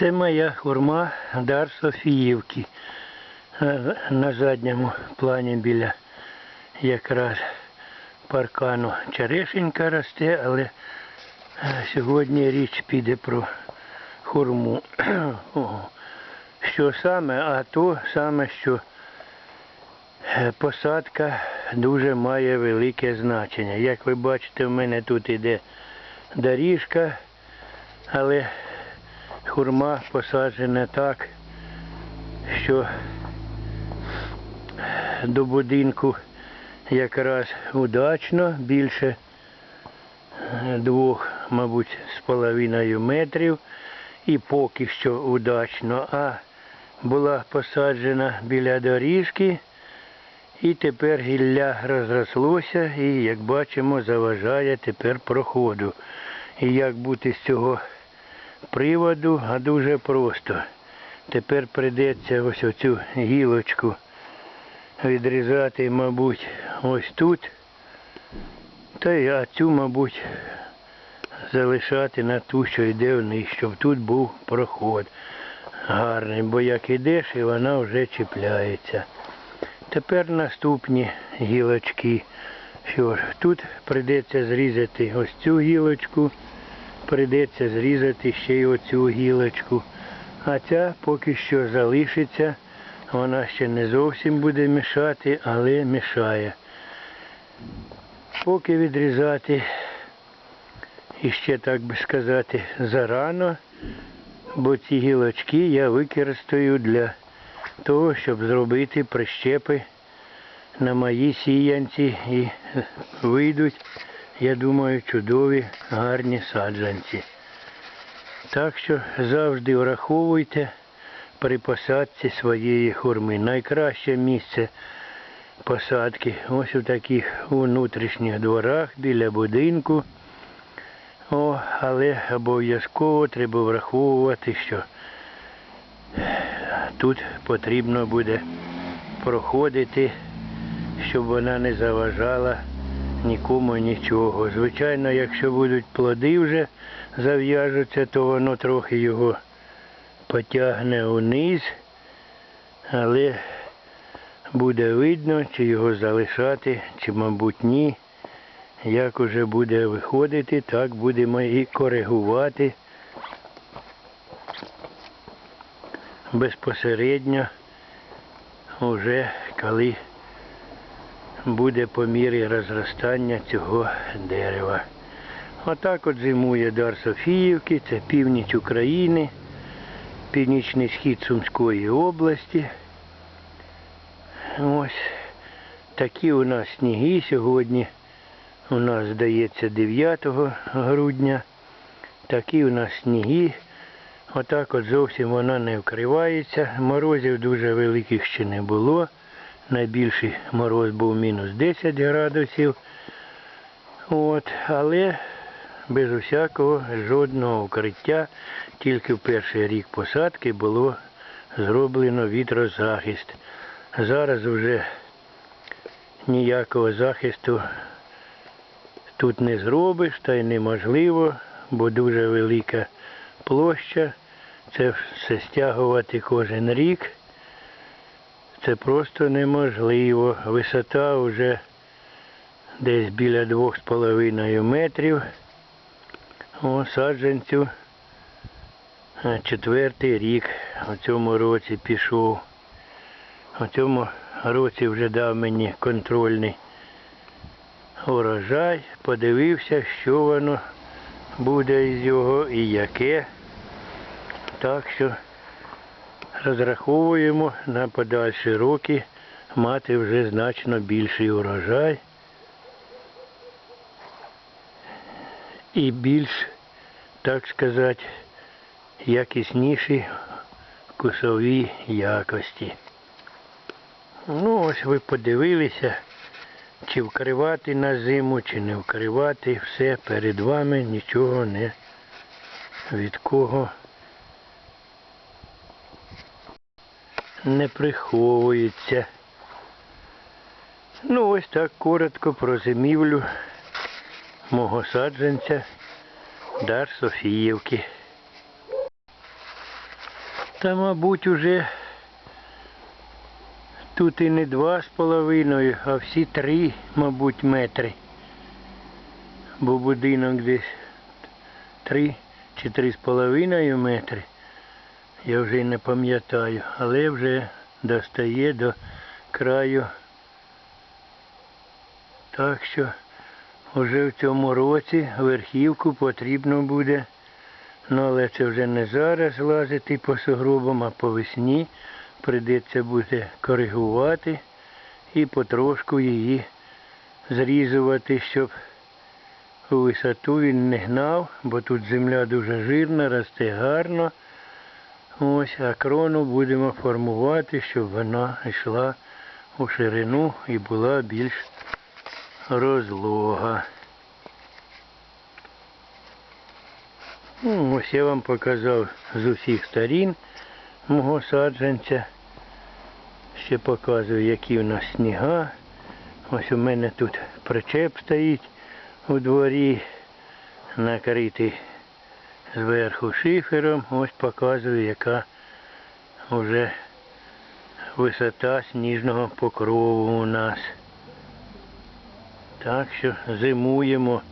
Це моя хурма Дар Софіївки. Е, На задньому плані біля якраз паркану черешенька росте, але е, сьогодні річ піде про хурму. Що саме, а то саме, що е, посадка дуже має велике значення. Як ви бачите, в мене тут іде доріжка, але хурма посаджена так, що до будинку якраз удачно, більше двох, мабуть, з половиною метрів. І поки що удачно, а була посаджена біля доріжки, і тепер гілля розрослося і, як бачимо, заважає тепер проходу. І як бути з цього приводу, а дуже просто. Тепер прийдеться ось оцю гілочку відрізати, мабуть, ось тут. Та й а цю, мабуть, залишати на ту, що йде вниз, щоб тут був проход гарний, бо як ідеш, і вона вже чіпляється. Тепер наступні гілочки. Що ж, тут прийдеться зрізати ось цю гілочку, прийдеться зрізати ще й оцю гілочку. А ця поки що залишиться. Вона ще не зовсім буде мішати, але мішає. Поки відрізати, і ще так би сказати, зарано, бо ці гілочки я використаю для того, щоб зробити прищепи на мої сіянці і вийдуть, я думаю, чудові гарні саджанці. Так що завжди враховуйте при посадці своєї хурми. Найкраще місце посадки ось у таких внутрішніх дворах біля будинку. О, але обов'язково треба враховувати, що тут потрібно буде проходити, щоб вона не заважала нікому нічого. Звичайно, якщо будуть плоди вже зав'яжуться, то воно трохи його потягне униз, але буде видно, чи його залишати, чи, мабуть, ні. Як уже буде виходити, так будемо і коригувати безпосередньо вже коли буде по мірі розростання цього дерева. Отак от зимує дар Софіївки, це північ України, північний схід Сумської області. Ось такі у нас сніги сьогодні. У нас, здається, 9 грудня. Такі у нас сніги. Отак от зовсім вона не вкривається. Морозів дуже великих ще не було. Найбільший мороз був мінус 10 градусів. От, але без усякого жодного укриття. Тільки в перший рік посадки було зроблено вітрозахист. Зараз вже ніякого захисту тут не зробиш, та й неможливо, бо дуже велика площа. Це все стягувати кожен рік. Це просто неможливо. Висота вже десь біля 2,5 метрів. О, саджанцю четвертий рік у цьому році пішов. У цьому році вже дав мені контрольний урожай, подивився, що воно буде із його і яке. Так що розраховуємо на подальші роки мати вже значно більший урожай і більш, так сказати, якісніші вкусові якості. Ну, ось ви подивилися, чи вкривати на зиму, чи не вкривати. Все перед вами нічого не від кого не приховується. Ну, ось так коротко про зимівлю мого саджанця Дар Софіївки. Та, мабуть, уже тут і не два з половиною, а всі три, мабуть, метри. Бо будинок десь три чи три з половиною метри. Я вже й не пам'ятаю, але вже достає до краю. Так що вже в цьому році верхівку потрібно буде. Ну, але це вже не зараз лазити по сугробам, а по весні прийдеться буде коригувати і потрошку її зрізувати, щоб у висоту він не гнав, бо тут земля дуже жирна, росте гарно. Ось, а крону будемо формувати, щоб вона йшла у ширину і була більш розлога. Ну, ось я вам показав з усіх сторін мого саджанця. Ще показую, які в нас сніга. Ось у мене тут причеп стоїть у дворі, накритий зверху шифером. Ось показую, яка вже висота сніжного покрову у нас. Так що зимуємо